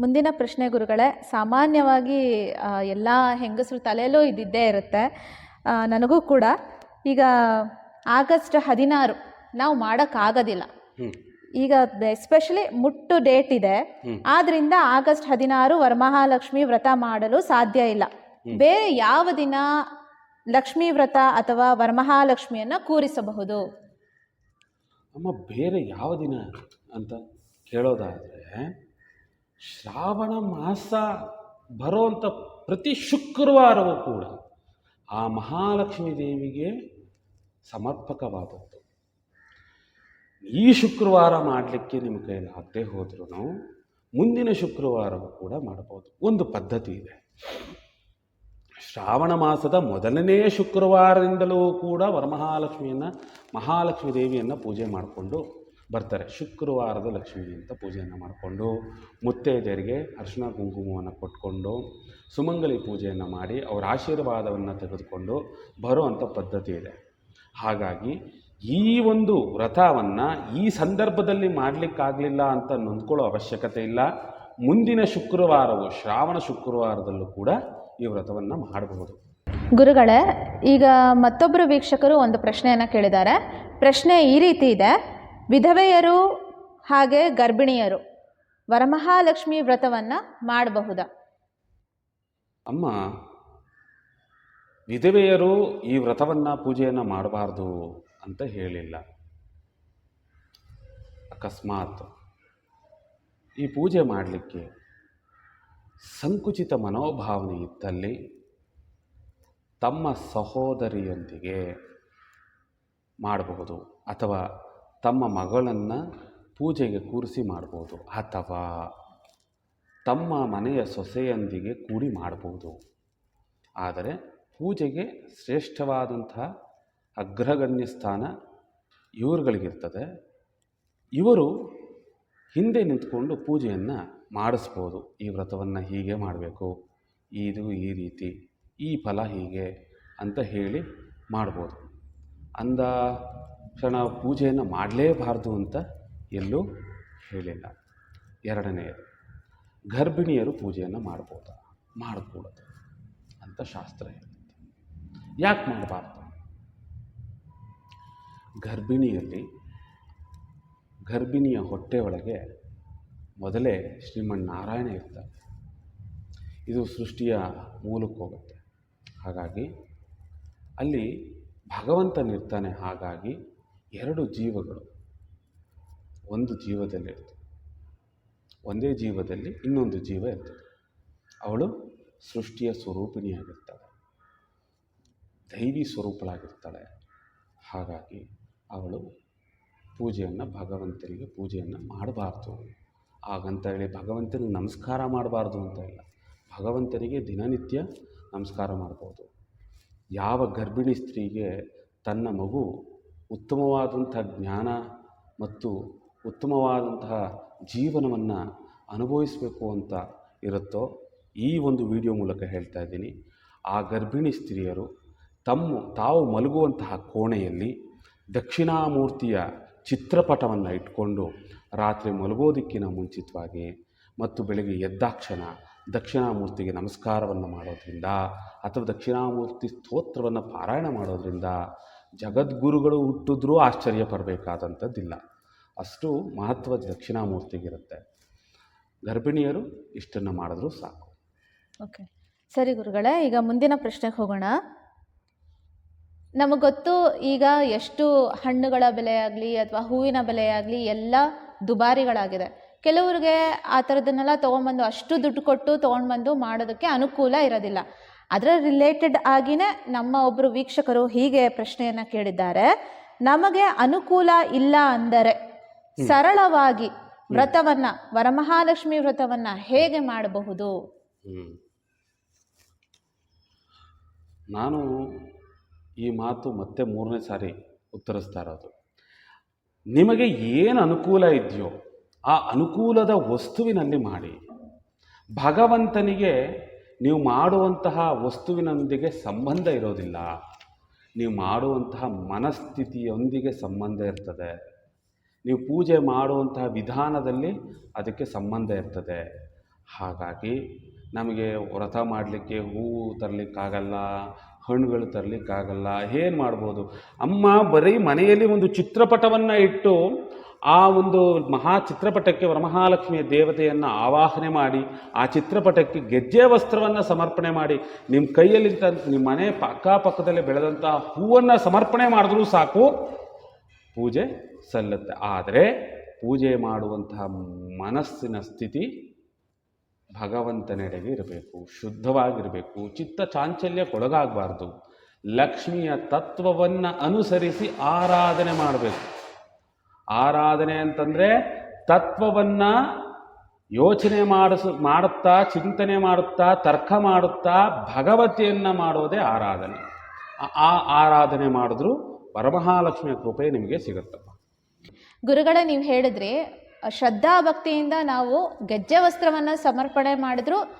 ಮುಂದಿನ ಪ್ರಶ್ನೆ ಗುರುಗಳೇ ಸಾಮಾನ್ಯವಾಗಿ ಎಲ್ಲ ಹೆಂಗಸರು ತಲೆಯಲ್ಲೂ ಇದ್ದಿದ್ದೇ ಇರುತ್ತೆ. ನನಗೂ ಕೂಡ. ಈಗ ಆಗಸ್ಟ್ ಹದಿನಾರು ನಾವು ಮಾಡೋಕ್ಕಾಗೋದಿಲ್ಲ. ಈಗ ಎಸ್ಪೆಷಲಿ ಮುಟ್ಟು ಡೇಟ್ ಇದೆ. ಆದ್ರಿಂದ ಆಗಸ್ಟ್ ಹದಿನಾರು ವರಮಹಾಲಕ್ಷ್ಮಿ ವ್ರತ ಮಾಡಲು ಸಾಧ್ಯ ಇಲ್ಲ. ಬೇರೆ ಯಾವ ದಿನ ಲಕ್ಷ್ಮೀ ವ್ರತ ಅಥವಾ ವರಮಹಾಲಕ್ಷ್ಮಿಯನ್ನು ಕೂರಿಸಬಹುದು? ಅಮ್ಮ ಬೇರೆ ಯಾವ ದಿನ ಅಂತ ಕೇಳೋದಾದರೆ ಶ್ರಾವಣ ಮಾಸ ಬರೋವಂಥ ಪ್ರತಿ ಶುಕ್ರವಾರವೂ ಕೂಡ ಆ ಮಹಾಲಕ್ಷ್ಮೀ ದೇವಿಗೆ ಸಮರ್ಪಕವಾದದ್ದು. ಈ ಶುಕ್ರವಾರ ಮಾಡಲಿಕ್ಕೆ ನಿಮ್ಮ ಕೈಯಲ್ಲಿ ಆಗದೆ ಹೋದ್ರೂ ಮುಂದಿನ ಶುಕ್ರವಾರವೂ ಕೂಡ ಮಾಡ್ಬೋದು. ಒಂದು ಪದ್ಧತಿ ಇದೆ. ಶ್ರಾವಣ ಮಾಸದ ಮೊದಲನೇ ಶುಕ್ರವಾರದಿಂದಲೂ ಕೂಡ ವರಮಹಾಲಕ್ಷ್ಮಿಯನ್ನು ಮಹಾಲಕ್ಷ್ಮೀ ದೇವಿಯನ್ನು ಪೂಜೆ ಮಾಡಿಕೊಂಡು ಬರ್ತಾರೆ. ಶುಕ್ರವಾರದ ಲಕ್ಷ್ಮೀ ಅಂತ ಪೂಜೆಯನ್ನು ಮಾಡಿಕೊಂಡು ಮುತ್ತೈದೆಯರಿಗೆ ಅರಿಶಿನ ಕುಂಕುಮವನ್ನು ಕೊಟ್ಕೊಂಡು ಸುಮಂಗಲಿ ಪೂಜೆಯನ್ನು ಮಾಡಿ ಅವರ ಆಶೀರ್ವಾದವನ್ನು ತೆಗೆದುಕೊಂಡು ಬರುವಂಥ ಪದ್ಧತಿ ಇದೆ. ಹಾಗಾಗಿ ಈ ಒಂದು ವ್ರತವನ್ನು ಈ ಸಂದರ್ಭದಲ್ಲಿ ಮಾಡಲಿಕ್ಕಾಗಲಿಲ್ಲ ಅಂತ ನೊಂದ್ಕೊಳ್ಳೋ ಅವಶ್ಯಕತೆ ಇಲ್ಲ. ಮುಂದಿನ ಶುಕ್ರವಾರವು ಶ್ರಾವಣ ಶುಕ್ರವಾರದಲ್ಲೂ ಕೂಡ ಈ ವ್ರತವನ್ನು ಮಾಡಬಹುದು ಗುರುಗಳೇ, ಈಗ ಮತ್ತೊಬ್ಬರು ವೀಕ್ಷಕರು ಒಂದು ಪ್ರಶ್ನೆಯನ್ನು ಕೇಳಿದ್ದಾರೆ. ಪ್ರಶ್ನೆ ಈ ರೀತಿ ಇದೆ. ವಿಧವೆಯರು ಹಾಗೆ ಗರ್ಭಿಣಿಯರು ವರಮಹಾಲಕ್ಷ್ಮಿ ವ್ರತವನ್ನು ಮಾಡಬಹುದಾ? ಅಮ್ಮ, ವಿಧವೆಯರು ಈ ವ್ರತವನ್ನು ಪೂಜೆಯನ್ನು ಮಾಡಬಾರ್ದು ಅಂತ ಹೇಳಿಲ್ಲ. ಅಕಸ್ಮಾತ್ ಈ ಪೂಜೆ ಮಾಡಲಿಕ್ಕೆ ಸಂಕುಚಿತ ಮನೋಭಾವನೆ ಇದ್ದಲ್ಲಿ ತಮ್ಮ ಸಹೋದರಿಯೊಂದಿಗೆ ಮಾಡಬಹುದು ಅಥವಾ ತಮ್ಮ ಮಗಳನ್ನು ಪೂಜೆಗೆ ಕೂರಿಸಿ ಮಾಡ್ಬೋದು ಅಥವಾ ತಮ್ಮ ಮನೆಯ ಸೊಸೆಯೊಂದಿಗೆ ಕೂಡಿ ಮಾಡ್ಬೋದು. ಆದರೆ ಪೂಜೆಗೆ ಶ್ರೇಷ್ಠವಾದಂತಹ ಅಗ್ರಗಣ್ಯ ಸ್ಥಾನ ಇವರುಗಳಿಗಿರ್ತದೆ. ಇವರು ಹಿಂದೆ ನಿಂತ್ಕೊಂಡು ಪೂಜೆಯನ್ನು ಮಾಡಿಸ್ಬೋದು. ಈ ವ್ರತವನ್ನು ಹೀಗೆ ಮಾಡಬೇಕು. ಇದು ಈ ರೀತಿ, ಈ ಫಲ ಹೀಗೆ ಅಂತ ಹೇಳಿ ಮಾಡ್ಬೋದು. ಅಂದ ಕ್ಷಣ ಪೂಜೆಯನ್ನು ಮಾಡಲೇಬಾರ್ದು ಅಂತ ಎಲ್ಲೂ ಹೇಳಿಲ್ಲ. ಎರಡನೆಯದು, ಗರ್ಭಿಣಿಯರು ಪೂಜೆಯನ್ನು ಮಾಡ್ಬೋದಾ? ಮಾಡಕೂಡದು ಅಂತ ಶಾಸ್ತ್ರ ಹೇಳುತ್ತೆ. ಯಾಕೆ ಮಾಡಬಾರ್ದು? ಗರ್ಭಿಣಿಯಲ್ಲಿ, ಗರ್ಭಿಣಿಯ ಹೊಟ್ಟೆ ಒಳಗೆ ಮೊದಲೇ ಶ್ರೀಮನ್ನಾರಾಯಣ ಇರ್ತಾರೆ. ಇದು ಸೃಷ್ಟಿಯ ಮೂಲಕ್ಕೆ ಹೋಗುತ್ತೆ. ಹಾಗಾಗಿ ಅಲ್ಲಿ ಭಗವಂತನಿರ್ತಾನೆ. ಹಾಗಾಗಿ ಎರಡು ಜೀವಗಳು ಒಂದು ಜೀವದಲ್ಲಿ ಇರ್ತದೆ. ಒಂದೇ ಜೀವದಲ್ಲಿ ಇನ್ನೊಂದು ಜೀವ ಇರ್ತದೆ. ಅವಳು ಸೃಷ್ಟಿಯ ಸ್ವರೂಪಿಣಿಯಾಗಿರ್ತಾಳೆ ದೈವಿ ಸ್ವರೂಪಳಾಗಿರ್ತಾಳೆ. ಹಾಗಾಗಿ ಅವಳು ಪೂಜೆಯನ್ನು ಭಗವಂತನಿಗೆ ಪೂಜೆಯನ್ನು ಮಾಡಬಾರ್ದು. ಹಾಗಂತ ಹೇಳಿ ಭಗವಂತನಿಗೆ ನಮಸ್ಕಾರ ಮಾಡಬಾರ್ದು ಅಂತ ಇಲ್ಲ. ಭಗವಂತನಿಗೆ ದಿನನಿತ್ಯ ನಮಸ್ಕಾರ ಮಾಡ್ಬೋದು. ಯಾವ ಗರ್ಭಿಣಿ ಸ್ತ್ರೀಗೆ ತನ್ನ ಮಗು ಉತ್ತಮವಾದಂಥ ಜ್ಞಾನ ಮತ್ತು ಉತ್ತಮವಾದಂತಹ ಜೀವನವನ್ನು ಅನುಭವಿಸಬೇಕು ಅಂತ ಇರುತ್ತೋ ಈ ಒಂದು ವಿಡಿಯೋ ಮೂಲಕ ಹೇಳ್ತಾ ಇದ್ದೀನಿ. ಆ ಗರ್ಭಿಣಿ ಸ್ತ್ರೀಯರು ತಮ್ಮ ತಾವು ಮಲಗುವಂತಹ ಕೋಣೆಯಲ್ಲಿ ದಕ್ಷಿಣಾಮೂರ್ತಿಯ ಚಿತ್ರಪಟವನ್ನು ಇಟ್ಕೊಂಡು ರಾತ್ರಿ ಮಲಗೋದಿಕ್ಕಿನ ಮುಂಚಿತವಾಗಿ ಮತ್ತು ಬೆಳಗ್ಗೆ ಎದ್ದಾಕ್ಷಣ ದಕ್ಷಿಣಾಮೂರ್ತಿಗೆ ನಮಸ್ಕಾರವನ್ನು ಮಾಡೋದ್ರಿಂದ ಅಥವಾ ದಕ್ಷಿಣಾಮೂರ್ತಿ ಸ್ತೋತ್ರವನ್ನು ಪಾರಾಯಣ ಮಾಡೋದ್ರಿಂದ ಜಗದ್ಗುರುಗಳು ಹುಟ್ಟಿದ್ರೂ ಆಶ್ಚರ್ಯ ಪಡಬೇಕಾದಂಥದ್ದಿಲ್ಲ. ಅಷ್ಟು ಮಹತ್ವ ದಕ್ಷಿಣಾಮೂರ್ತಿಗಿರುತ್ತೆ. ಗರ್ಭಿಣಿಯರು ಇಷ್ಟನ್ನು ಮಾಡಿದ್ರೂ ಸಾಕು. ಓಕೆ. ಸರಿ ಗುರುಗಳೇ, ಈಗ ಮುಂದಿನ ಪ್ರಶ್ನೆಗೆ ಹೋಗೋಣ. ನಮಗೆ ಗೊತ್ತು, ಈಗ ಎಷ್ಟು ಹಣ್ಣುಗಳ ಬೆಲೆಯಾಗಲಿ ಅಥವಾ ಹೂವಿನ ಬೆಲೆಯಾಗಲಿ ಎಲ್ಲ ದುಬಾರಿಗಳಾಗಿದೆ. ಕೆಲವ್ರಿಗೆ ಆ ಥರದನ್ನೆಲ್ಲ ತೊಗೊಂಬಂದು ಅಷ್ಟು ದುಡ್ಡು ಕೊಟ್ಟು ತೊಗೊಂಡ್ಬಂದು ಮಾಡೋದಕ್ಕೆ ಅನುಕೂಲ ಇರೋದಿಲ್ಲ. ಅದರ ರಿಲೇಟೆಡ್ ಆಗಿನೇ ನಮ್ಮ ಒಬ್ಬರು ವೀಕ್ಷಕರು ಹೀಗೆ ಪ್ರಶ್ನೆಯನ್ನು ಕೇಳಿದ್ದಾರೆ. ನಮಗೆ ಅನುಕೂಲ ಇಲ್ಲ ಅಂದರೆ ಸರಳವಾಗಿ ವ್ರತವನ್ನ ವರಮಹಾಲಕ್ಷ್ಮಿ ವ್ರತವನ್ನ ಹೇಗೆ ಮಾಡಬಹುದು? ನಾನು ಈ ಮಾತು ಮತ್ತೆ ಮೂರನೇ ಸಾರಿ ಉತ್ತರಿಸ್ತಾ ಇರೋದು. ನಿಮಗೆ ಏನು ಅನುಕೂಲ ಇದೆಯೋ ಆ ಅನುಕೂಲದ ವಸ್ತುವಿನಲ್ಲಿ ಮಾಡಿ. ಭಗವಂತನಿಗೆ ನೀವು ಮಾಡುವಂತಹ ವಸ್ತುವಿನೊಂದಿಗೆ ಸಂಬಂಧ ಇರೋದಿಲ್ಲ. ನೀವು ಮಾಡುವಂತಹ ಮನಸ್ಥಿತಿಯೊಂದಿಗೆ ಸಂಬಂಧ ಇರ್ತದೆ. ನೀವು ಪೂಜೆ ಮಾಡುವಂತಹ ವಿಧಾನದಲ್ಲಿ ಅದಕ್ಕೆ ಸಂಬಂಧ ಇರ್ತದೆ. ಹಾಗಾಗಿ ನಮಗೆ ವ್ರತ ಮಾಡಲಿಕ್ಕೆ ಹೂವು ತರಲಿಕ್ಕಾಗಲ್ಲ, ಹಣ್ಣುಗಳು ತರಲಿಕ್ಕಾಗಲ್ಲ, ಏನು ಮಾಡ್ಬೋದು? ಅಮ್ಮ ಬರೀ ಮನೆಯಲ್ಲಿ ಒಂದು ಚಿತ್ರಪಟವನ್ನು ಇಟ್ಟು ಆ ಒಂದು ಮಹಾ ಚಿತ್ರಪಟಕ್ಕೆ ವರಮಹಾಲಕ್ಷ್ಮಿಯ ದೇವತೆಯನ್ನು ಆವಾಹನೆ ಮಾಡಿ, ಆ ಚಿತ್ರಪಟಕ್ಕೆ ಗೆಜ್ಜೆ ವಸ್ತ್ರವನ್ನು ಸಮರ್ಪಣೆ ಮಾಡಿ ನಿಮ್ಮ ಕೈಯಲ್ಲಿ ನಿಮ್ಮ ಮನೆ ಅಕ್ಕಪಕ್ಕದಲ್ಲಿ ಬೆಳೆದಂಥ ಹೂವನ್ನು ಸಮರ್ಪಣೆ ಮಾಡಿದ್ರೂ ಸಾಕು, ಪೂಜೆ ಸಲ್ಲುತ್ತೆ. ಆದರೆ ಪೂಜೆ ಮಾಡುವಂತಹ ಮನಸ್ಸಿನ ಸ್ಥಿತಿ ಭಗವಂತನೆಡೆಗೆ ಇರಬೇಕು, ಶುದ್ಧವಾಗಿರಬೇಕು, ಚಿತ್ತ ಚಾಂಚಲ್ಯಕ್ಕೊಳಗಾಗಬಾರ್ದು. ಲಕ್ಷ್ಮಿಯ ತತ್ವವನ್ನು ಅನುಸರಿಸಿ ಆರಾಧನೆ ಮಾಡಬೇಕು. ಆರಾಧನೆ ಅಂತಂದರೆ ತತ್ವವನ್ನು ಯೋಚನೆ ಮಾಡಿಸ, ಮಾಡುತ್ತಾ, ಚಿಂತನೆ ಮಾಡುತ್ತಾ, ತರ್ಕ ಮಾಡುತ್ತಾ, ಭಗವತಿಯನ್ನು ಮಾಡೋದೇ ಆರಾಧನೆ. ಆ- ಆರಾಧನೆ ಮಾಡಿದ್ರೂ ಪರಮಹಾಲಕ್ಷ್ಮಿಯ ಕೃಪೆ ನಿಮಗೆ ಸಿಗುತ್ತಪ್ಪ. ಗುರುಗಳೇ, ನೀವು ಹೇಳಿದ್ರೆ, ಶ್ರದ್ಧಾ ಭಕ್ತಿಯಿಂದ ನಾವು ಗೆಜ್ಜೆ ವಸ್ತ್ರವನ್ನು ಸಮರ್ಪಣೆ ಮಾಡಿದ್ರು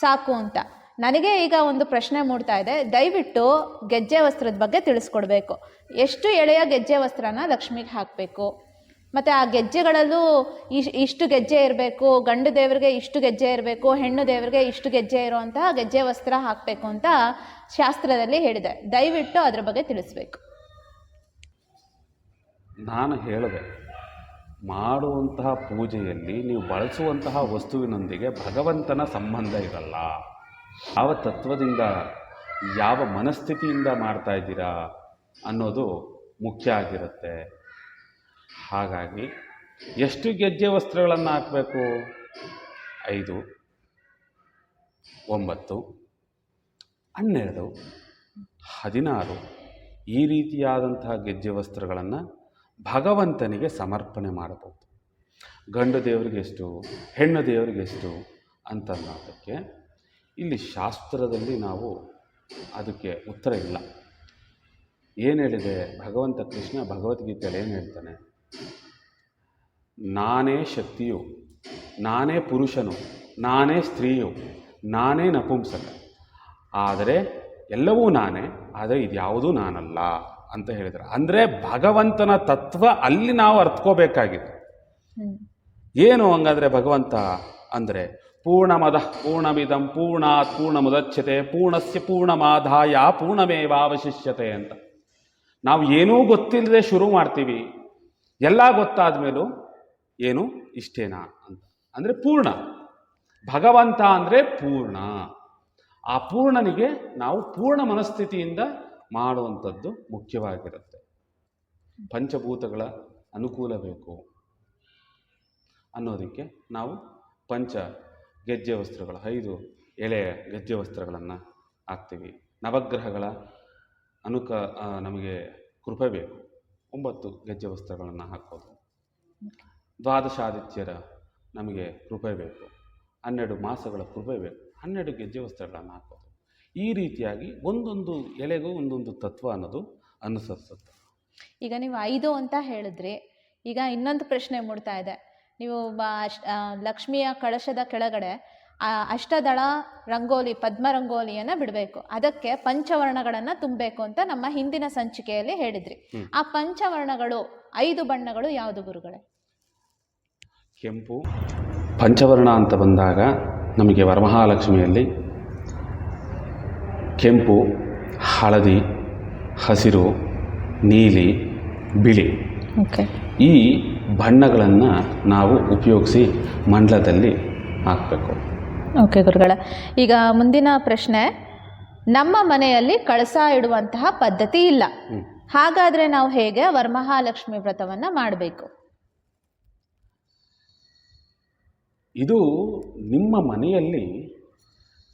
ಸಾಕು ಅಂತ. ನನಗೆ ಈಗ ಒಂದು ಪ್ರಶ್ನೆ ಮೂಡ್ತಾ ಇದೆ. ದಯವಿಟ್ಟು ಗೆಜ್ಜೆ ವಸ್ತ್ರದ ಬಗ್ಗೆ ತಿಳಿಸ್ಕೊಡ್ಬೇಕು. ಎಷ್ಟು ಎಳೆಯ ಗೆಜ್ಜೆ ವಸ್ತ್ರನ ಲಕ್ಷ್ಮಿಗೆ ಹಾಕಬೇಕು? ಮತ್ತು ಆ ಗೆಜ್ಜೆಗಳಲ್ಲೂ ಇಶ್, ಇಷ್ಟು ಗೆಜ್ಜೆ ಇರಬೇಕು, ಗಂಡು ದೇವರಿಗೆ ಇಷ್ಟು ಗೆಜ್ಜೆ ಇರಬೇಕು, ಹೆಣ್ಣು ದೇವರಿಗೆ ಇಷ್ಟು ಗೆಜ್ಜೆ ಇರುವಂತಹ ಗೆಜ್ಜೆ ವಸ್ತ್ರ ಹಾಕಬೇಕು ಅಂತ ಶಾಸ್ತ್ರದಲ್ಲಿ ಹೇಳಿದೆ. ದಯವಿಟ್ಟು ಅದ್ರ ಬಗ್ಗೆ ತಿಳಿಸ್ಬೇಕು. ನಾನು ಹೇಳಿದೆ, ಮಾಡುವಂತಹ ಪೂಜೆಯಲ್ಲಿ ನೀವು ಬಳಸುವಂತಹ ವಸ್ತುವಿನೊಂದಿಗೆ ಭಗವಂತನ ಸಂಬಂಧ ಇರಲ್ಲ. ಯಾವ ತತ್ವದಿಂದ, ಯಾವ ಮನಸ್ಥಿತಿಯಿಂದ ಮಾಡ್ತಾ ಇದ್ದೀರಾ ಅನ್ನೋದು ಮುಖ್ಯ ಆಗಿರುತ್ತೆ. ಹಾಗಾಗಿ ಎಷ್ಟು ಗೆಜ್ಜೆ ವಸ್ತ್ರಗಳನ್ನು ಹಾಕಬೇಕು ಐದು, ಒಂಬತ್ತು, ಹನ್ನೆರಡು, ಹದಿನಾರು ಈ ರೀತಿಯಾದಂತಹ ಗೆಜ್ಜೆ ವಸ್ತ್ರಗಳನ್ನು ಭಗವಂತನಿಗೆ ಸಮರ್ಪಣೆ ಮಾಡಬಹುದು. ಗಂಡು ದೇವರಿಗೆ ಎಷ್ಟು ಹೆಣ್ಣು ದೇವರಿಗೆ ಎಷ್ಟು ಅಂತನ್ನೋದಕ್ಕೆ ಇಲ್ಲಿ ಶಾಸ್ತ್ರದಲ್ಲಿ ನಾವು ಅದಕ್ಕೆ ಉತ್ತರ ಇಲ್ಲ. ಏನು ಹೇಳಿದೆ? ಭಗವಂತ ಕೃಷ್ಣ ಭಗವದ್ಗೀತೆಯಲ್ಲಿ ಏನು ಹೇಳ್ತಾನೆ? ನಾನೇ ಶಕ್ತಿಯು ನಾನೇ ಪುರುಷನು ನಾನೇ ಸ್ತ್ರೀಯು ನಾನೇ ನಪುಂಸಕ. ಆದರೆ ಎಲ್ಲವೂ ನಾನೇ ಆದರೆ ಇದ್ಯಾವುದೂ ನಾನಲ್ಲ ಅಂತ ಹೇಳಿದ್ರೆ. ಅಂದರೆ ಭಗವಂತನ ತತ್ವ ಅಲ್ಲಿ ನಾವು ಅರ್ಥಕೋಬೇಕಾಗಿದೆ. ಏನು ಹಂಗಾದ್ರೆ ಭಗವಂತ? ಅಂದರೆ ಪೂರ್ಣಮದ ಪೂರ್ಣಮಿದಂ ಪೂರ್ಣಾತ್ ಪೂರ್ಣಮುದಚ್ಯತೆ ಪೂರ್ಣಸ್ಯ ಪೂರ್ಣಮಾದಾಯ ಪೂರ್ಣಮೇವಾವಶಿಷ್ಯತೆ ಅಂತ. ನಾವು ಏನೂ ಗೊತ್ತಿಲ್ಲದೆ ಶುರು ಮಾಡ್ತೀವಿ. ಎಲ್ಲ ಗೊತ್ತಾದ ಮೇಲೂ ಏನು? ಇಷ್ಟೇನಾ ಅಂತ. ಅಂದರೆ ಪೂರ್ಣ. ಭಗವಂತ ಅಂದರೆ ಪೂರ್ಣ. ಆ ಪೂರ್ಣನಿಗೆ ನಾವು ಪೂರ್ಣ ಮನಸ್ಥಿತಿಯಿಂದ ಮಾಡುವಂಥದ್ದು ಮುಖ್ಯವಾಗಿರುತ್ತೆ. ಪಂಚಭೂತಗಳ ಅನುಕೂಲ ಬೇಕು ಅನ್ನೋದಕ್ಕೆ ನಾವು ಪಂಚ ಗೆಜ್ಜೆ ವಸ್ತ್ರಗಳ, ಐದು ಎಳೆಯ ಗೆಜ್ಜೆ ವಸ್ತ್ರಗಳನ್ನು ಹಾಕ್ತೀವಿ. ನವಗ್ರಹಗಳ ಅನುಕ ನಮಗೆ ಕೃಪೆ ಬೇಕು. ಒಂಬತ್ತು ಗೆಜ್ಜೆ ವಸ್ತ್ರಗಳನ್ನು ಹಾಕೋದು. ದ್ವಾದಶಾದಿತ್ಯರ ನಮಗೆ ಕೃಪೆ ಬೇಕು. ಹನ್ನೆರಡು ಮಾಸಗಳ ಕೃಪೆ ಬೇಕು. ಹನ್ನೆರಡು ಗೆಜ್ಜೆ ವಸ್ತ್ರಗಳನ್ನು ಹಾಕೋದು. ಈ ರೀತಿಯಾಗಿ ಒಂದೊಂದು ಎಳೆಗೂ ಒಂದೊಂದು ತತ್ವ ಅನ್ನೋದು ಅನುಸರಿಸುತ್ತೆ. ಈಗ ನೀವು ಐದು ಅಂತ ಹೇಳಿದ್ರಿ ಈಗ ಇನ್ನೊಂದು ಪ್ರಶ್ನೆ ಮೂಡ್ತಾ ಇದೆ. ನೀವು ಲಕ್ಷ್ಮಿಯ ಕಳಶದ ಕೆಳಗಡೆ ಅಷ್ಟದಳ ರಂಗೋಲಿ ಪದ್ಮ ರಂಗೋಲಿಯನ್ನು ಬಿಡಬೇಕು. ಅದಕ್ಕೆ ಪಂಚವರ್ಣಗಳನ್ನು ತುಂಬಬೇಕು ಅಂತ ನಮ್ಮ ಹಿಂದಿನ ಸಂಚಿಕೆಯಲ್ಲಿ ಹೇಳಿದ್ರಿ. ಆ ಪಂಚವರ್ಣಗಳು ಐದು ಬಣ್ಣಗಳು ಯಾವುದು ಗುರುಗಳೇ? ಕೆಂಪು. ಪಂಚವರ್ಣ ಅಂತ ಬಂದಾಗ ನಮಗೆ ವರಮಹಾಲಕ್ಷ್ಮಿಯಲ್ಲಿ ಕೆಂಪು ಹಳದಿ ಹಸಿರು ನೀಲಿ ಬಿಳಿ. ಓಕೆ. ಈ ಬಣ್ಣಗಳನ್ನು ನಾವು ಉಪಯೋಗಿಸಿ ಮಂಡಲದಲ್ಲಿ ಹಾಕಬೇಕು. ಓಕೆ ಗುರುಗಳ. ಈಗ ಮುಂದಿನ ಪ್ರಶ್ನೆ ನಮ್ಮ ಮನೆಯಲ್ಲಿ ಕಳಸ ಇಡುವಂತಹ ಪದ್ಧತಿ ಇಲ್ಲ. ಹಾಗಾದರೆ ನಾವು ಹೇಗೆ ವರಮಹಾಲಕ್ಷ್ಮಿ ವ್ರತವನ್ನು ಮಾಡಬೇಕು? ಇದು ನಿಮ್ಮ ಮನೆಯಲ್ಲಿ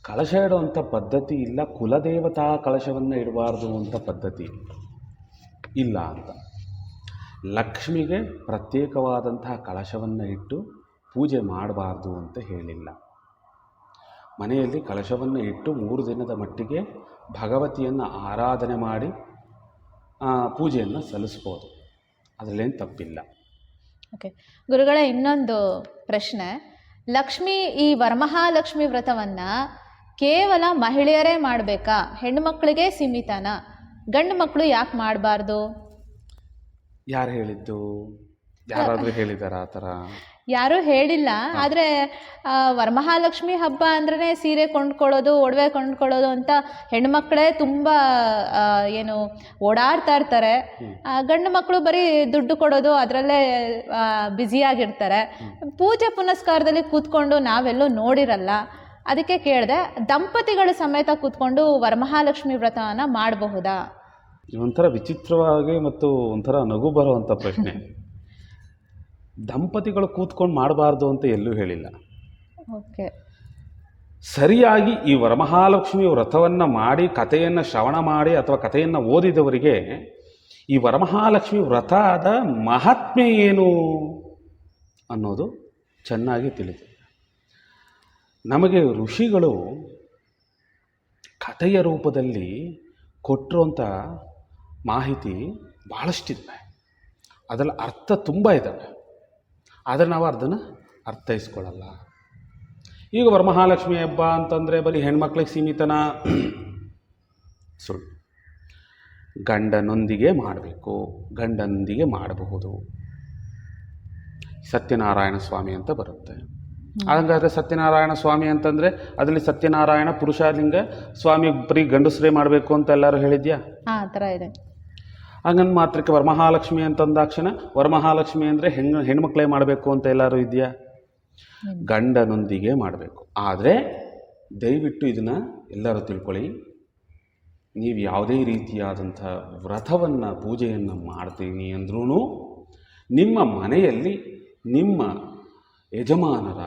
ಕಳಶ ಇಡುವಂಥ ಪದ್ಧತಿ ಇಲ್ಲ ಕುಲದೇವತಾ ಕಳಶವನ್ನು ಇಡಬಾರ್ದು ಅಂತ ಪದ್ಧತಿ ಇಲ್ಲ ಅಂತ. ಲಕ್ಷ್ಮಿಗೆ ಪ್ರತ್ಯೇಕವಾದಂತಹ ಕಳಶವನ್ನು ಇಟ್ಟು ಪೂಜೆ ಮಾಡಬಾರ್ದು ಅಂತ ಹೇಳಿಲ್ಲ. ಮನೆಯಲ್ಲಿ ಕಳಶವನ್ನು ಇಟ್ಟು ಮೂರು ದಿನದ ಮಟ್ಟಿಗೆ ಭಗವತಿಯನ್ನು ಆರಾಧನೆ ಮಾಡಿ ಪೂಜೆಯನ್ನು ಸಲ್ಲಿಸ್ಬೋದು. ಅದರಲ್ಲೇನು ತಪ್ಪಿಲ್ಲ. ಓಕೆ ಗುರುಗಳ ಇನ್ನೊಂದು ಪ್ರಶ್ನೆ. ಲಕ್ಷ್ಮಿ ಈ ವರಮಹಾಲಕ್ಷ್ಮಿ ವ್ರತವನ್ನು ಕೇವಲ ಮಹಿಳೆಯರೇ ಮಾಡಬೇಕಾ? ಹೆಣ್ಣುಮಕ್ಕಳಿಗೆ ಸೀಮಿತನ? ಗಂಡು ಮಕ್ಕಳು ಯಾಕೆ ಮಾಡಬಾರ್ದು? ಯಾರು ಹೇಳಿದ್ದು? ಯಾರಾದರೂ ಹೇಳಿದಾರ ಆ ಥರ? ಯಾರೂ ಹೇಳಿಲ್ಲ ಆದರೆ ವರಮಹಾಲಕ್ಷ್ಮಿ ಹಬ್ಬ ಅಂದ್ರೆ ಸೀರೆ ಕೊಂಡ್ಕೊಳ್ಳೋದು ಒಡವೆ ಕೊಂಡ್ಕೊಳ್ಳೋದು ಅಂತ ಹೆಣ್ಮಕ್ಳೇ ತುಂಬಾ ಏನು ಓಡಾಡ್ತಾ ಇರ್ತಾರೆ. ಗಂಡು ಮಕ್ಕಳು ಬರೀ ದುಡ್ಡು ಕೊಡೋದು ಅದರಲ್ಲೇ ಬ್ಯುಸಿಯಾಗಿರ್ತಾರೆ ಪೂಜೆ ಪುನಸ್ಕಾರದಲ್ಲಿ ಕೂತ್ಕೊಂಡು ನಾವೆಲ್ಲೂ ನೋಡಿರಲ್ಲ ಅದಕ್ಕೆ ಕೇಳಿದೆ ದಂಪತಿಗಳು ಸಮೇತ ಕೂತ್ಕೊಂಡು ವರಮಹಾಲಕ್ಷ್ಮಿ ವ್ರತವನ್ನು ಮಾಡಬಹುದಾ? ಒಂಥರ ವಿಚಿತ್ರವಾಗಿ ಮತ್ತು ಒಂಥರ ನಗು ಬರುವಂಥ ಪ್ರಶ್ನೆ. ದಂಪತಿಗಳು ಕೂತ್ಕೊಂಡು ಮಾಡಬಾರ್ದು ಅಂತ ಎಲ್ಲೂ ಹೇಳಿಲ್ಲ. ಓಕೆ. ಸರಿಯಾಗಿ ಈ ವರಮಹಾಲಕ್ಷ್ಮಿ ವ್ರತವನ್ನು ಮಾಡಿ ಕಥೆಯನ್ನು ಶ್ರವಣ ಮಾಡಿ ಅಥವಾ ಕಥೆಯನ್ನು ಓದಿದವರಿಗೆ ಈ ವರಮಹಾಲಕ್ಷ್ಮಿ ವ್ರತದ ಮಹಾತ್ಮೆ ಏನು ಅನ್ನೋದು ಚೆನ್ನಾಗಿ ತಿಳಿದಿದೆ ನಮಗೆ ಋಷಿಗಳು ಕಥೆಯ ರೂಪದಲ್ಲಿ ಕೊಟ್ಟಿರುವಂಥ ಮಾಹಿತಿ ಭಾಳಷ್ಟಿದೆ ಅದರಲ್ಲಿ ಅರ್ಥ ತುಂಬ ಇದ್ದಾವೆ. ಆದರೆ ನಾವು ಅದನ್ನು ಅರ್ಥೈಸ್ಕೊಳ್ಳಲ್ಲ. ಈಗ ವರಮಹಾಲಕ್ಷ್ಮಿ ಹಬ್ಬ ಅಂತಂದರೆ ಬರೀ ಹೆಣ್ಮಕ್ಳಿಗೆ ಸೀಮಿತನ ಸುಳ್ಳು ಗಂಡನೊಂದಿಗೆ ಮಾಡಬೇಕು ಗಂಡನೊಂದಿಗೆ ಮಾಡಬಹುದು. ಸತ್ಯನಾರಾಯಣ ಸ್ವಾಮಿ ಅಂತ ಬರುತ್ತೆ. ಹಾಗಾದರೆ ಸತ್ಯನಾರಾಯಣ ಸ್ವಾಮಿ ಅಂತಂದರೆ ಅದರಲ್ಲಿ ಸತ್ಯನಾರಾಯಣ ಪುರುಷಾಲಿಂಗ ಸ್ವಾಮಿ ಬರೀ ಗಂಡಸ್ರೇ ಮಾಡಬೇಕು ಅಂತ ಎಲ್ಲರೂ ಹೇಳಿದ್ಯಾ? ಆ ಥರ ಇದೆ. ಹಂಗಂದ್ ಮಾತ್ರಕ್ಕೆ ವರಮಹಾಲಕ್ಷ್ಮಿ ಅಂತಂದಾಕ್ಷಣ ವರಮಹಾಲಕ್ಷ್ಮಿ ಅಂದರೆ ಹೆಣ್ಣು ಹೆಣ್ಮಕ್ಳೇ ಮಾಡಬೇಕು ಅಂತ ಎಲ್ಲರೂ ಇದೆಯಾ? ಗಂಡನೊಂದಿಗೆ ಮಾಡಬೇಕು. ಆದರೆ ದಯವಿಟ್ಟು ಇದನ್ನು ಎಲ್ಲರೂ ತಿಳ್ಕೊಳ್ಳಿ. ನೀವು ಯಾವುದೇ ರೀತಿಯಾದಂಥ ವ್ರತವನ್ನು, ಪೂಜೆಯನ್ನು ಮಾಡ್ತೀನಿ ಅಂದ್ರೂ ನಿಮ್ಮ ಮನೆಯಲ್ಲಿ ನಿಮ್ಮ ಯಜಮಾನರ,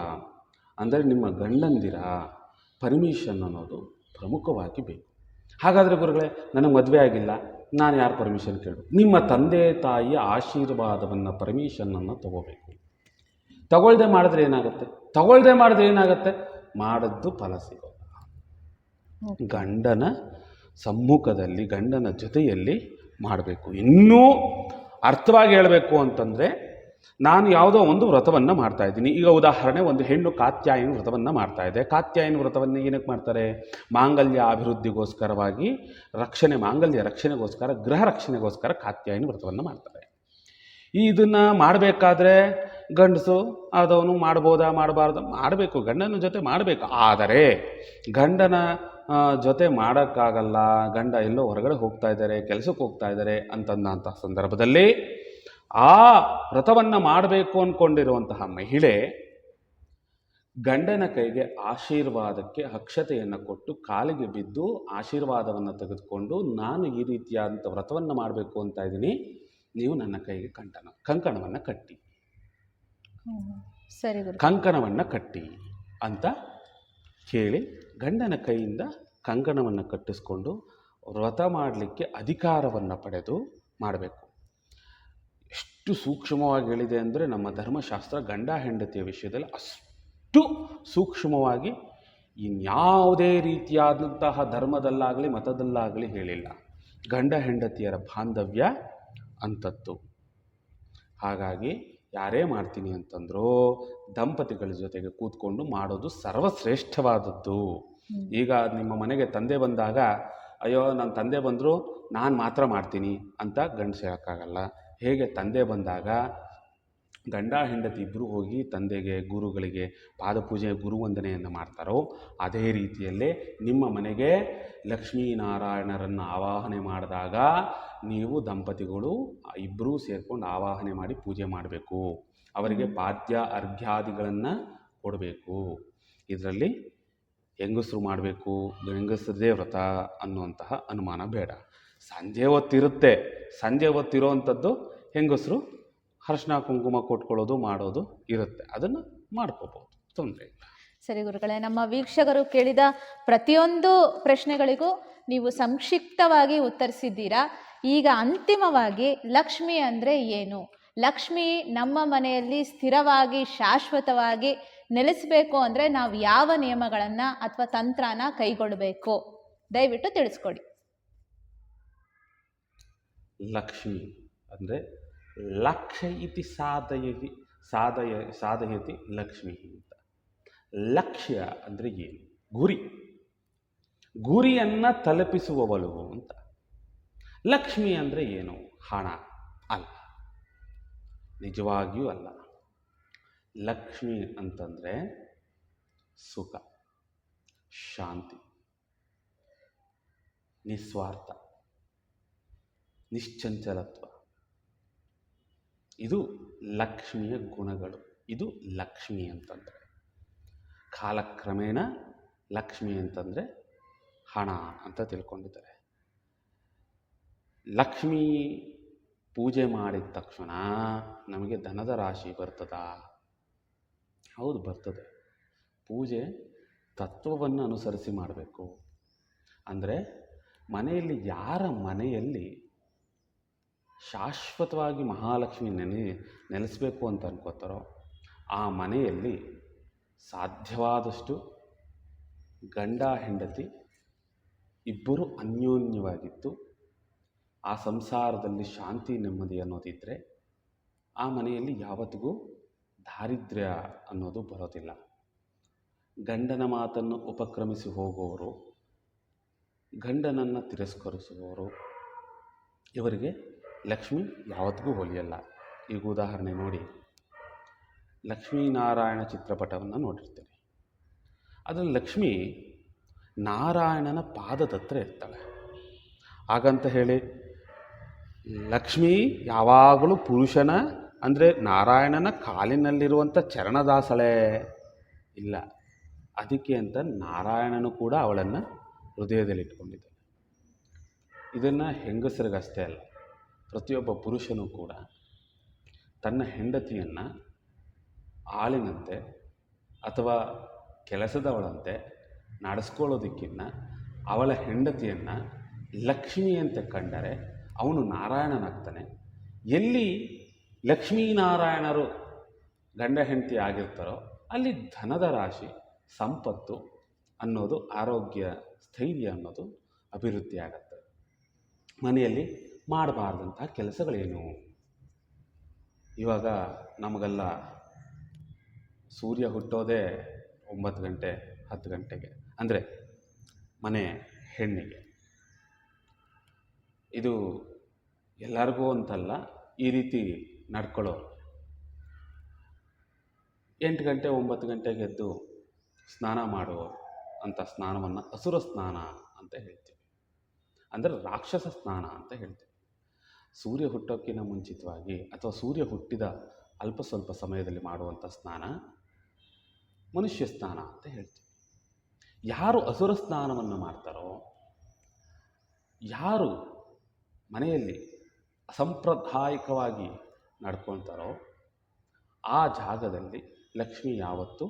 ಅಂದರೆ ನಿಮ್ಮ ಗಂಡಂದಿರ ಪರ್ಮಿಷನ್ ಅನ್ನೋದು ಪ್ರಮುಖವಾಗಿ ಬೇಕು. ಹಾಗಾದರೆ ಗುರುಗಳೇ, ನನಗೆ ಮದುವೆ ಆಗಿಲ್ಲ. ನಾನು ಯಾರು ಪರ್ಮಿಷನ್ ಕೇಳಬೇಕು ನಿಮ್ಮ ತಂದೆ ತಾಯಿಯ ಆಶೀರ್ವಾದವನ್ನು ಪರ್ಮಿಷನ್ನನ್ನು ತಗೋಬೇಕು. ತಗೊಳ್ದೆ ಮಾಡಿದ್ರೆ ಏನಾಗುತ್ತೆ? ತಗೊಳ್ದೆ ಮಾಡಿದ್ರೆ ಏನಾಗುತ್ತೆ? ಮಾಡಿದ್ದು ಫಲ ಸಿಗೋಲ್ಲ ಗಂಡನ ಸಮ್ಮುಖದಲ್ಲಿ ಗಂಡನ ಜೊತೆಯಲ್ಲಿ ಮಾಡಬೇಕು. ಇನ್ನೂ ಅರ್ಥವಾಗಿ ಹೇಳಬೇಕು ಅಂತಂದರೆ ನಾನು ಯಾವುದೋ ಒಂದು ವ್ರತವನ್ನು ಮಾಡ್ತಾ ಇದ್ದೀನಿ. ಈಗ ಉದಾಹರಣೆ, ಒಂದು ಹೆಣ್ಣು ಕಾತ್ಯಾಯನ ವ್ರತವನ್ನು ಮಾಡ್ತಾ ಇದೆ. ಕಾತ್ಯಾಯನ ವ್ರತವನ್ನು ಏನಕ್ಕೆ ಮಾಡ್ತಾರೆ? ಮಾಂಗಲ್ಯ ಅಭಿವೃದ್ಧಿಗೋಸ್ಕರವಾಗಿ ರಕ್ಷಣೆ, ಮಾಂಗಲ್ಯ ರಕ್ಷಣೆಗೋಸ್ಕರ, ಗೃಹ ರಕ್ಷಣೆಗೋಸ್ಕರ ಕಾತ್ಯಾಯನ ವ್ರತವನ್ನು ಮಾಡ್ತಾರೆ. ಇದನ್ನು ಮಾಡಬೇಕಾದ್ರೆ ಗಂಡಸು ಅದವನು ಮಾಡ್ಬೋದಾ, ಮಾಡಬಾರ್ದು? ಮಾಡಬೇಕು, ಗಂಡನ ಜೊತೆ ಮಾಡಬೇಕು. ಆದರೆ ಗಂಡನ ಜೊತೆ ಮಾಡೋಕ್ಕಾಗಲ್ಲ, ಗಂಡ ಎಲ್ಲೋ ಹೊರಗಡೆ ಹೋಗ್ತಾ ಇದ್ದಾರೆ, ಕೆಲಸಕ್ಕೆ ಹೋಗ್ತಾ ಇದ್ದಾರೆ ಅಂತಂದಂಥ ಸಂದರ್ಭದಲ್ಲಿ ಆ ವ್ರತವನ್ನು ಮಾಡಬೇಕು ಅಂದ್ಕೊಂಡಿರುವಂತಹ ಮಹಿಳೆ ಗಂಡನ ಕೈಗೆ ಆಶೀರ್ವಾದಕ್ಕೆ ಅಕ್ಷತೆಯನ್ನು ಕೊಟ್ಟು ಕಾಲಿಗೆ ಬಿದ್ದು ಆಶೀರ್ವಾದವನ್ನು ತೆಗೆದುಕೊಂಡು ನಾನು ಈ ರೀತಿಯಾದಂಥ ವ್ರತವನ್ನು ಮಾಡಬೇಕು ಅಂತ ಇದ್ದೀನಿ. ನೀವು ನನ್ನ ಕೈಗೆ ಕಂಕಣ ಕಂಕಣವನ್ನು ಕಟ್ಟಿ. ಸರಿ ಕಂಕಣವನ್ನು ಕಟ್ಟಿ ಅಂತ ಕೇಳಿ ಗಂಡನ ಕೈಯಿಂದ ಕಂಕಣವನ್ನು ಕಟ್ಟಿಸ್ಕೊಂಡು ವ್ರತ ಮಾಡಲಿಕ್ಕೆ ಅಧಿಕಾರವನ್ನು ಪಡೆದು ಮಾಡಬೇಕು. ಎಷ್ಟು ಸೂಕ್ಷ್ಮವಾಗಿ ಹೇಳಿದೆ ಅಂದರೆ ನಮ್ಮ ಧರ್ಮಶಾಸ್ತ್ರ ಗಂಡ ಹೆಂಡತಿಯ ವಿಷಯದಲ್ಲಿ ಅಷ್ಟು ಸೂಕ್ಷ್ಮವಾಗಿ ಇನ್ಯಾವುದೇ ರೀತಿಯಾದಂತಹ ಧರ್ಮದಲ್ಲಾಗಲಿ ಮತದಲ್ಲಾಗಲಿ ಹೇಳಿಲ್ಲ. ಗಂಡ ಹೆಂಡತಿಯರ ಬಾಂಧವ್ಯ ಅಂತದ್ದು ಹಾಗಾಗಿ ಯಾರೇ ಮಾಡ್ತೀನಿ ಅಂತಂದರೂ ದಂಪತಿಗಳ ಜೊತೆಗೆ ಕೂತ್ಕೊಂಡು ಮಾಡೋದು ಸರ್ವಶ್ರೇಷ್ಠವಾದದ್ದು. ಈಗ ನಿಮ್ಮ ಮನೆಗೆ ತಂದೆ ಬಂದಾಗ ಅಯ್ಯೋ ನನ್ನ ತಂದೆ ಬಂದರು ನಾನು ಮಾತ್ರ ಮಾಡ್ತೀನಿ ಅಂತ ಗಂಡಸು ಹೇಳೋಕ್ಕಾಗಲ್ಲ. ಹೇಗೆ ತಂದೆ ಬಂದಾಗ ಗಂಡ ಹೆಂಡತಿ ಇಬ್ಬರು ಹೋಗಿ ತಂದೆಗೆ ಗುರುಗಳಿಗೆ ಪಾದಪೂಜೆ ಗುರುವಂದನೆಯನ್ನು ಮಾಡ್ತಾರೋ ಅದೇ ರೀತಿಯಲ್ಲೇ ನಿಮ್ಮ ಮನೆಗೆ ಲಕ್ಷ್ಮೀನಾರಾಯಣರನ್ನು ಆವಾಹನೆ ಮಾಡಿದಾಗ ನೀವು ದಂಪತಿಗಳು ಇಬ್ಬರೂ ಸೇರಿಕೊಂಡು ಆವಾಹನೆ ಮಾಡಿ ಪೂಜೆ ಮಾಡಬೇಕು. ಅವರಿಗೆ ಪಾದ್ಯ ಅರ್ಘ್ಯಾದಿಗಳನ್ನು ಕೊಡಬೇಕು. ಇದರಲ್ಲಿ ಹೆಂಗಸರು ಮಾಡಬೇಕು, ಹೆಂಗಸರದೇ ವ್ರತ ಅನ್ನುವಂತಹ ಅನುಮಾನ ಬೇಡ. ಸಂಜೆ ಹೊತ್ತಿರುತ್ತೆ. ಸಂಜೆ ಹೊತ್ತಿರೋವಂಥದ್ದು ಹೆಂಗಸರು ಅರಶಿನ, ಕುಂಕುಮ ಕೊಟ್ಕೊಳ್ಳೋದು, ಮಾಡೋದು ಇರುತ್ತೆ. ಅದನ್ನು ಮಾಡ್ಕೋಬೋದು. ತೊಂದರೆ ಇಲ್ಲ. ಸರಿ ಗುರುಗಳೇ, ನಮ್ಮ ವೀಕ್ಷಕರು ಕೇಳಿದ ಪ್ರತಿಯೊಂದು ಪ್ರಶ್ನೆಗಳಿಗೂ ನೀವು ಸಂಕ್ಷಿಪ್ತವಾಗಿ ಉತ್ತರಿಸಿದ್ದೀರಾ. ಈಗ ಅಂತಿಮವಾಗಿ ಲಕ್ಷ್ಮಿ ಅಂದರೆ ಏನು? ಲಕ್ಷ್ಮಿ ನಮ್ಮ ಮನೆಯಲ್ಲಿ ಸ್ಥಿರವಾಗಿ, ಶಾಶ್ವತವಾಗಿ ನೆಲೆಸಬೇಕು ಅಂದರೆ ನಾವು ಯಾವ ನಿಯಮಗಳನ್ನು ಅಥವಾ ತಂತ್ರನ ಕೈಗೊಳ್ಳಬೇಕು ದಯವಿಟ್ಟು ತಿಳಿಸ್ಕೊಡಿ. ಲಕ್ಷ್ಮಿ ಅಂದರೆ ಲಕ್ಷ ಇತಿ ಸಾಧಯತಿ ಸಾಧಯ ಸಾಧಯತಿ ಲಕ್ಷ್ಮಿ ಅಂತ. ಲಕ್ಷ್ಯ ಅಂದರೆ ಏನು? ಗುರಿ. ಗುರಿಯನ್ನು ತಲುಪಿಸುವವಳು ಅಂತ. ಲಕ್ಷ್ಮಿ ಅಂದರೆ ಏನು? ಹಣ. ಅಲ್ಲ. ನಿಜವಾಗಿಯೂ ಅಲ್ಲ. ಲಕ್ಷ್ಮಿ ಅಂತಂದರೆ ಸುಖ, ಶಾಂತಿ, ನಿಸ್ವಾರ್ಥ. ನಿಶ್ಚಂಚಲತ್ವ. ಇದು ಲಕ್ಷ್ಮಿಯ ಗುಣಗಳು. ಇದು ಲಕ್ಷ್ಮಿ ಅಂತಂದರೆ. ಕಾಲಕ್ರಮೇಣ ಲಕ್ಷ್ಮಿ ಅಂತಂದರೆ ಹಣ ಅಂತ ತಿಳ್ಕೊಂಡಿದ್ದಾರೆ. ಲಕ್ಷ್ಮಿ ಪೂಜೆ ಮಾಡಿದ ತಕ್ಷಣ ನಮಗೆ ಧನದ ರಾಶಿ ಬರ್ತದಾ? ಹೌದು, ಬರ್ತದೆ. ಪೂಜೆ ತತ್ವವನ್ನು ಅನುಸರಿಸಿ ಮಾಡಬೇಕು. ಅಂದರೆ ಮನೆಯಲ್ಲಿ ಯಾರ ಮನೆಯಲ್ಲಿ ಶಾಶ್ವತವಾಗಿ ಮಹಾಲಕ್ಷ್ಮಿ ನೆನೆ ನೆಲೆಸಬೇಕು ಅಂತ ಅನ್ಕೋತಾರೋ, ಆ ಮನೆಯಲ್ಲಿ ಸಾಧ್ಯವಾದಷ್ಟು ಗಂಡ, ಹೆಂಡತಿ ಇಬ್ಬರು ಅನ್ಯೋನ್ಯವಾಗಿತ್ತು ಆ ಸಂಸಾರದಲ್ಲಿ ಶಾಂತಿ, ನೆಮ್ಮದಿ ಅನ್ನೋದಿದ್ದರೆ ಆ ಮನೆಯಲ್ಲಿ ಯಾವತ್ತಿಗೂ ದಾರಿದ್ರ್ಯ ಅನ್ನೋದು ಬರೋದಿಲ್ಲ. ಗಂಡನ ಮಾತನ್ನು ಉಪಕ್ರಮಿಸಿ ಹೋಗುವವರು ಗಂಡನನ್ನು ತಿರಸ್ಕರಿಸುವವರು, ಇವರಿಗೆ ಲಕ್ಷ್ಮಿ ಯಾವತ್ತಿಗೂ ಹೊಲಿಯಲ್ಲ. ಈಗ ಉದಾಹರಣೆ ನೋಡಿ. ಲಕ್ಷ್ಮೀನಾರಾಯಣ ಚಿತ್ರಪಟವನ್ನು ನೋಡಿರ್ತೀರಿ. ಅದರಲ್ಲಿ ಲಕ್ಷ್ಮಿ ನಾರಾಯಣನ ಪಾದದ ಹತ್ರ ಇರ್ತಾಳೆ. ಹಾಗಂತ ಹೇಳಿ, ಲಕ್ಷ್ಮಿ ಯಾವಾಗಲೂ ಪುರುಷನ ಅಂದರೆ ನಾರಾಯಣನ ಕಾಲಿನಲ್ಲಿರುವಂಥ ಚರಣದಾಸಳೆ ಇಲ್ಲ. ಅದಕ್ಕೆ ಅಂತ ನಾರಾಯಣನು ಕೂಡ ಅವಳನ್ನು ಹೃದಯದಲ್ಲಿ ಇಟ್ಕೊಂಡಿದ್ದಾನೆ ಇದನ್ನು ಹೆಂಗಸರಿಗಷ್ಟೇ ಅಲ್ಲ. ಪ್ರತಿಯೊಬ್ಬ ಪುರುಷನೂ ಕೂಡ ತನ್ನ ಹೆಂಡತಿಯನ್ನು ಆಳಿನಂತೆ ಅಥವಾ ಕೆಲಸದವಳಂತೆ ನಡೆಸ್ಕೊಳ್ಳೋದಕ್ಕಿಂತ ಅವಳ ಹೆಂಡತಿಯನ್ನು ಲಕ್ಷ್ಮಿಯಂತೆ ಕಂಡರೆ ಅವನು ನಾರಾಯಣನಾಗ್ತಾನೆ. ಎಲ್ಲಿ ಲಕ್ಷ್ಮೀನಾರಾಯಣರು ಗಂಡ ಹೆಂಡತಿ ಆಗಿರ್ತಾರೋ ಅಲ್ಲಿ ಧನದ ರಾಶಿ, ಸಂಪತ್ತು ಅನ್ನೋದು ಆರೋಗ್ಯ, ಸ್ಥೈರ್ಯ ಅನ್ನೋದು ಅಭಿವೃದ್ಧಿ ಆಗತ್ತೆ ಮನೆಯಲ್ಲಿ ಮಾಡಬಾರ್ದಂಥ ಕೆಲಸಗಳೇನು? ಇವಾಗ ನಮಗೆಲ್ಲ ಸೂರ್ಯ ಹುಟ್ಟೋದೇ ಒಂಬತ್ತು ಗಂಟೆ, ಹತ್ತು ಗಂಟೆಗೆ. ಅಂದರೆ ಮನೆ ಹೆಣ್ಣಿಗೆ. ಇದು ಎಲ್ಲರಿಗೂ ಅಂತಲ್ಲ, ಈ ರೀತಿ ನಡ್ಕೊಳ್ಳೋ. ಎಂಟು ಗಂಟೆ, ಒಂಬತ್ತು ಗಂಟೆಗೆ ಎದ್ದು ಸ್ನಾನ ಮಾಡೋ ಅಂತ ಸ್ನಾನವನ್ನು, ಅಸುರ ಸ್ನಾನ ಅಂತ ಹೇಳ್ತೀವಿ. ಅಂದರೆ ರಾಕ್ಷಸ ಸ್ನಾನ ಅಂತ ಹೇಳ್ತೀವಿ. ಸೂರ್ಯ ಹುಟ್ಟೋಕ್ಕಿಂತ ಮುಂಚಿತವಾಗಿ ಅಥವಾ ಸೂರ್ಯ ಹುಟ್ಟಿದ ಅಲ್ಪ ಸ್ವಲ್ಪ ಸಮಯದಲ್ಲಿ ಮಾಡುವಂಥ ಸ್ನಾನ ಮನುಷ್ಯ ಸ್ನಾನ ಅಂತ ಹೇಳ್ತೀವಿ. ಯಾರು ಅಸುರ ಸ್ನಾನವನ್ನು ಮಾಡ್ತಾರೋ ಯಾರು ಮನೆಯಲ್ಲಿ ಅಸಾಂಪ್ರದಾಯಿಕವಾಗಿ ನಡ್ಕೊಳ್ತಾರೋ ಆ ಜಾಗದಲ್ಲಿ ಲಕ್ಷ್ಮಿ ಯಾವತ್ತು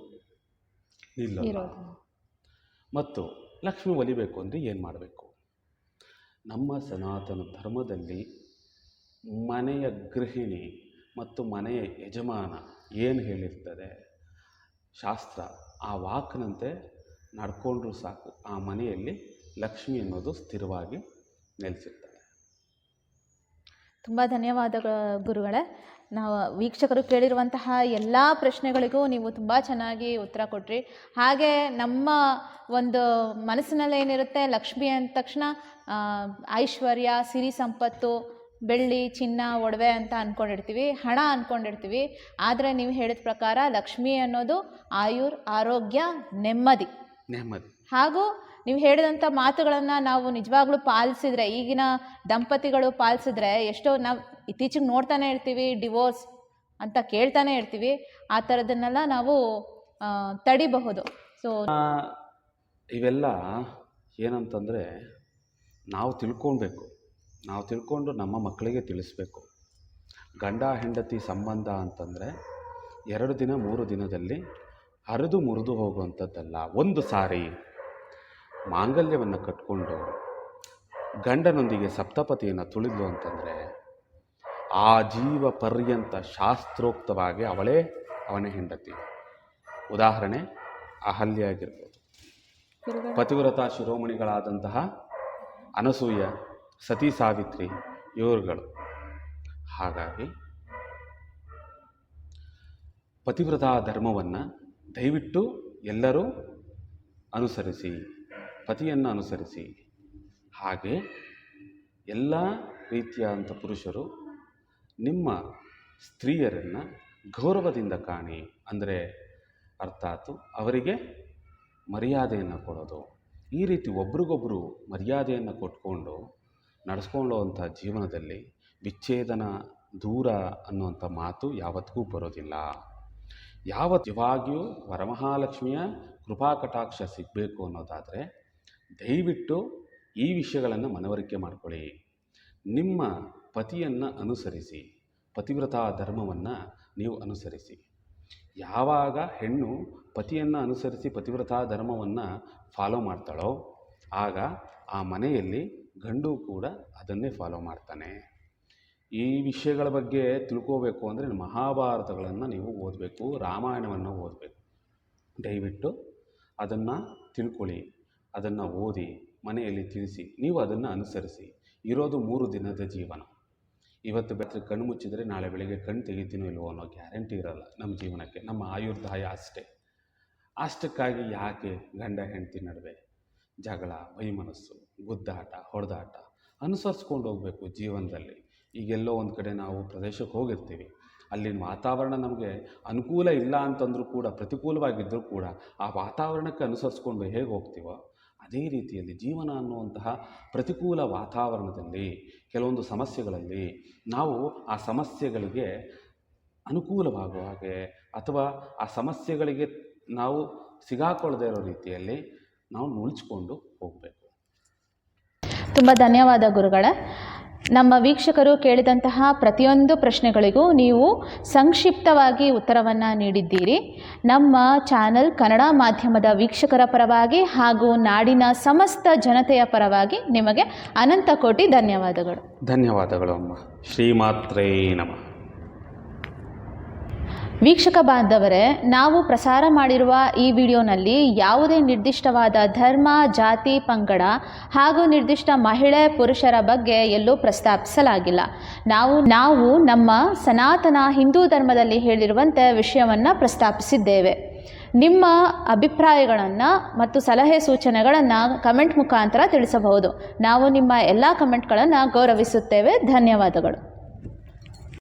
ನಿಲ್ಲಲ್ಲ. ಮತ್ತು ಲಕ್ಷ್ಮಿ ಒಲಿಬೇಕು ಅಂದರೆ ಏನು ಮಾಡಬೇಕು? ನಮ್ಮ ಸನಾತನ ಧರ್ಮದಲ್ಲಿ ಮನೆಯ ಗೃಹಿಣಿ ಮತ್ತು ಮನೆಯ ಯಜಮಾನ ಏನು ಹೇಳಿರ್ತದೆ? ಶಾಸ್ತ್ರ, ಆ ವಾಕ್ನಂತೆ ನಡ್ಕೊಂಡ್ರೂ ಸಾಕು. ಆ ಮನೆಯಲ್ಲಿ ಲಕ್ಷ್ಮಿ ಅನ್ನೋದು ಸ್ಥಿರವಾಗಿ ನೆಲೆಸುತ್ತೆ ತುಂಬ ಧನ್ಯವಾದಗಳು ಗುರುಗಳೇ. ನಾವು ವೀಕ್ಷಕರು ಕೇಳಿರುವಂತಹ ಎಲ್ಲ ಪ್ರಶ್ನೆಗಳಿಗೂ ನೀವು ತುಂಬ ಚೆನ್ನಾಗಿ ಉತ್ತರ ಕೊಟ್ರಿ. ಹಾಗೆ ನಮ್ಮ ಒಂದು ಮನಸ್ಸಿನಲ್ಲಿ ಏನಿರುತ್ತೆ, ಲಕ್ಷ್ಮಿ ಅಂದ ತಕ್ಷಣ ಐಶ್ವರ್ಯ, ಸಿರಿ ಸಂಪತ್ತು ಬೆಳ್ಳಿ ಚಿನ್ನ ಒಡವೆ ಅಂತ ಅಂದ್ಕೊಂಡಿರ್ತೀವಿ ಹಣ ಅಂದ್ಕೊಂಡಿರ್ತೀವಿ ಆದರೆ ನೀವು ಹೇಳಿದ ಪ್ರಕಾರ ಲಕ್ಷ್ಮಿ ಅನ್ನೋದು ಆಯುರ್ ಆರೋಗ್ಯ ನೆಮ್ಮದಿ. ನೆಮ್ಮದಿ. ಹಾಗೂ ನೀವು ಹೇಳಿದಂಥ ಮಾತುಗಳನ್ನು ನಾವು ನಿಜವಾಗ್ಲೂ ಪಾಲಿಸಿದ್ರೆ ಈಗಿನ ದಂಪತಿಗಳು ಪಾಲಿಸಿದ್ರೆ ಎಷ್ಟೋ ನಾವು ಇತ್ತೀಚೆಗೆ ನೋಡ್ತಾನೆ ಇರ್ತೀವಿ ಡಿವೋರ್ಸ್ ಅಂತ ಕೇಳ್ತಾನೆ ಇರ್ತೀವಿ. ಆ ಥರದನ್ನೆಲ್ಲ ನಾವು ತಡಿಬಹುದು. ಸೊ ಇವೆಲ್ಲ ಏನಂತಂದರೆ ನಾವು ತಿಳ್ಕೊಳ್ಬೇಕು. ನಾವು ತಿಳ್ಕೊಂಡು ನಮ್ಮ ಮಕ್ಕಳಿಗೆ ತಿಳಿಸ್ಬೇಕು. ಗಂಡ, ಹೆಂಡತಿ ಸಂಬಂಧ ಅಂತಂದರೆ ಎರಡು ದಿನ, ಮೂರು ದಿನದಲ್ಲಿ ಹರಿದು ಮುರಿದು ಹೋಗುವಂಥದ್ದಲ್ಲ. ಒಂದು ಸಾರಿ ಮಾಂಗಲ್ಯವನ್ನು ಕಟ್ಕೊಂಡು ಗಂಡನೊಂದಿಗೆ ಸಪ್ತಪತಿಯನ್ನು ತುಳಿದ್ಲು ಅಂತಂದರೆ ಆ ಜೀವ ಪರ್ಯಂತ ಶಾಸ್ತ್ರೋಕ್ತವಾಗಿ ಅವಳೇ ಅವನ ಹೆಂಡತಿ. ಉದಾಹರಣೆ, ಅಹಲ್ಯ ಆಗಿರ್ಬೋದು. ಪತಿವ್ರತ ಶಿರೋಮಣಿಗಳಾದಂತಹ ಅನಸೂಯ ಸತಿ ಸಾವಿತ್ರಿ, ಇವರುಗಳು. ಹಾಗಾಗಿ ಪತಿವ್ರತಾ ಧರ್ಮವನ್ನು ದಯವಿಟ್ಟು ಎಲ್ಲರೂ ಅನುಸರಿಸಿ, ಪತಿಯನ್ನು ಅನುಸರಿಸಿ. ಹಾಗೆ ಎಲ್ಲ ರೀತಿಯಾದಂಥ ಪುರುಷರು ನಿಮ್ಮ ಸ್ತ್ರೀಯರನ್ನು ಗೌರವದಿಂದ ಕಾಣಿ ಅಂದರೆ ಅರ್ಥಾತ್ ಅವರಿಗೆ ಮರ್ಯಾದೆಯನ್ನು ಕೊಡೋದು. ಈ ರೀತಿ ಒಬ್ರಿಗೊಬ್ಬರು ಮರ್ಯಾದೆಯನ್ನು ಕೊಟ್ಕೊಂಡು ನಡೆಸ್ಕೊಳ್ಳುವಂಥ ಜೀವನದಲ್ಲಿ ವಿಚ್ಛೇದನ ದೂರ ಅನ್ನುವಂಥ ಮಾತು ಯಾವತ್ತಿಗೂ ಬರೋದಿಲ್ಲ. ಯಾವ ಯಾವಾಗಿಯೂ ವರಮಹಾಲಕ್ಷ್ಮಿಯ ಕೃಪಾ ಕಟಾಕ್ಷ ಸಿಗಬೇಕು ಅನ್ನೋದಾದರೆ ದಯವಿಟ್ಟು ಈ ವಿಷಯಗಳನ್ನು ಮನವರಿಕೆ ಮಾಡಿಕೊಳ್ಳಿ. ನಿಮ್ಮ ಪತಿಯನ್ನು ಅನುಸರಿಸಿ, ಪತಿವ್ರತಾ ಧರ್ಮವನ್ನು ನೀವು ಅನುಸರಿಸಿ. ಯಾವಾಗ ಹೆಣ್ಣು ಪತಿಯನ್ನು ಅನುಸರಿಸಿ ಪತಿವ್ರತಾ ಧರ್ಮವನ್ನು ಫಾಲೋ ಮಾಡ್ತಾಳೋ, ಆಗ ಆ ಮನೆಯಲ್ಲಿ ಗಂಡು ಕೂಡ ಅದನ್ನೇ ಫಾಲೋ ಮಾಡ್ತಾನೆ. ಈ ವಿಷಯಗಳ ಬಗ್ಗೆ ತಿಳ್ಕೋಬೇಕು ಅಂದರೆ ಮಹಾಭಾರತಗಳನ್ನು ನೀವು ಓದಬೇಕು, ರಾಮಾಯಣವನ್ನು ಓದಬೇಕು. ದಯವಿಟ್ಟು ಅದನ್ನು ತಿಳ್ಕೊಳ್ಳಿ, ಅದನ್ನು ಓದಿ, ಮನೆಯಲ್ಲಿ ತಿಳಿಸಿ, ನೀವು ಅದನ್ನು ಅನುಸರಿಸಿ. ಇರೋದು ಮೂರು ದಿನದ ಜೀವನ. ಇವತ್ತು ಬೆಳಗ್ಗೆ ಕಣ್ಣು ಮುಚ್ಚಿದರೆ ನಾಳೆ ಬೆಳಗ್ಗೆ ಕಣ್ಣು ತೆಗಿತೀನೋ ಇಲ್ವೋ ಅನ್ನೋ ಗ್ಯಾರಂಟಿ ಇರಲ್ಲ ನಮ್ಮ ಜೀವನಕ್ಕೆ, ನಮ್ಮ ಆಯುರ್ದಾಯ ಅಷ್ಟೇ. ಅಷ್ಟಕ್ಕಾಗಿ ಯಾಕೆ ಗಂಡ ಹೆಂಡತಿ ನಡುವೆ? ಜಗಳ ವೈಮನಸ್ಸು ಗುದ್ದಾಟ, ಹೊಡೆದಾಟ ಅನುಸರಿಸ್ಕೊಂಡು ಹೋಗಬೇಕು ಜೀವನದಲ್ಲಿ. ಈಗೆಲ್ಲೋ ಒಂದು ಕಡೆ ನಾವು ಪ್ರದೇಶಕ್ಕೆ ಹೋಗಿರ್ತೀವಿ. ಅಲ್ಲಿನ ವಾತಾವರಣ ನಮಗೆ ಅನುಕೂಲ ಇಲ್ಲ ಅಂತಂದರೂ ಕೂಡ ಪ್ರತಿಕೂಲವಾಗಿದ್ದರೂ ಕೂಡ ಆ ವಾತಾವರಣಕ್ಕೆ ಅನುಸರಿಸ್ಕೊಂಡು ಹೇಗೆ ಹೋಗ್ತೀವೋ ಅದೇ ರೀತಿಯಲ್ಲಿ ಜೀವನ ಅನ್ನುವಂತಹ ಪ್ರತಿಕೂಲ ವಾತಾವರಣದಲ್ಲಿ, ಕೆಲವೊಂದು ಸಮಸ್ಯೆಗಳಲ್ಲಿ ನಾವು ಆ ಸಮಸ್ಯೆಗಳಿಗೆ ಅನುಕೂಲವಾಗುವ ಹಾಗೆ ಅಥವಾ ಆ ಸಮಸ್ಯೆಗಳಿಗೆ ನಾವು ಸಿಗಾಕೊಳ್ಳದೇ ಇರೋ ರೀತಿಯಲ್ಲಿ ನಾವು ನುಳ್ಚ್ಕೊಂಡು ಹೋಗಬೇಕು. ತುಂಬ ಧನ್ಯವಾದ ಗುರುಗಳೇ. ನಮ್ಮ ವೀಕ್ಷಕರು ಕೇಳಿದಂತಹ ಪ್ರತಿಯೊಂದು ಪ್ರಶ್ನೆಗಳಿಗೂ ನೀವು ಸಂಕ್ಷಿಪ್ತವಾಗಿ ಉತ್ತರವನ್ನು ನೀಡಿದ್ದೀರಿ. ನಮ್ಮ ಚಾನಲ್ ಕನ್ನಡ ಮಾಧ್ಯಮದ ವೀಕ್ಷಕರ ಪರವಾಗಿ ಹಾಗೂ ನಾಡಿನ ಸಮಸ್ತ ಜನತೆಯ ಪರವಾಗಿ ನಿಮಗೆ ಅನಂತ ಕೋಟಿ ಧನ್ಯವಾದಗಳು. ಧನ್ಯವಾದಗಳು ಅಮ್ಮ. ಶ್ರೀಮಾತ್ರೇ ನಮಃ. ವೀಕ್ಷಕ ಬಾಂಧವರೇ, ನಾವು ಪ್ರಸಾರ ಮಾಡಿರುವ ಈ ವಿಡಿಯೋನಲ್ಲಿ ಯಾವುದೇ ನಿರ್ದಿಷ್ಟವಾದ ಧರ್ಮ, ಜಾತಿ, ಪಂಗಡ ಹಾಗೂ ನಿರ್ದಿಷ್ಟ ಮಹಿಳೆ, ಪುರುಷರ ಬಗ್ಗೆ ಎಲ್ಲೂ ಪ್ರಸ್ತಾಪಿಸಲಾಗಿಲ್ಲ. ನಾವು ನಾವು ನಮ್ಮ ಸನಾತನ ಹಿಂದೂ ಧರ್ಮದಲ್ಲಿ ಹೇಳಿರುವಂತೆ ವಿಷಯವನ್ನು ಪ್ರಸ್ತಾಪಿಸಿದ್ದೇವೆ. ನಿಮ್ಮ ಅಭಿಪ್ರಾಯಗಳನ್ನು ಮತ್ತು ಸಲಹೆ ಸೂಚನೆಗಳನ್ನು ಕಮೆಂಟ್ ಮುಖಾಂತರ ತಿಳಿಸಬಹುದು. ನಾವು ನಿಮ್ಮ ಎಲ್ಲ ಕಮೆಂಟ್ಗಳನ್ನು ಗೌರವಿಸುತ್ತೇವೆ. ಧನ್ಯವಾದಗಳು.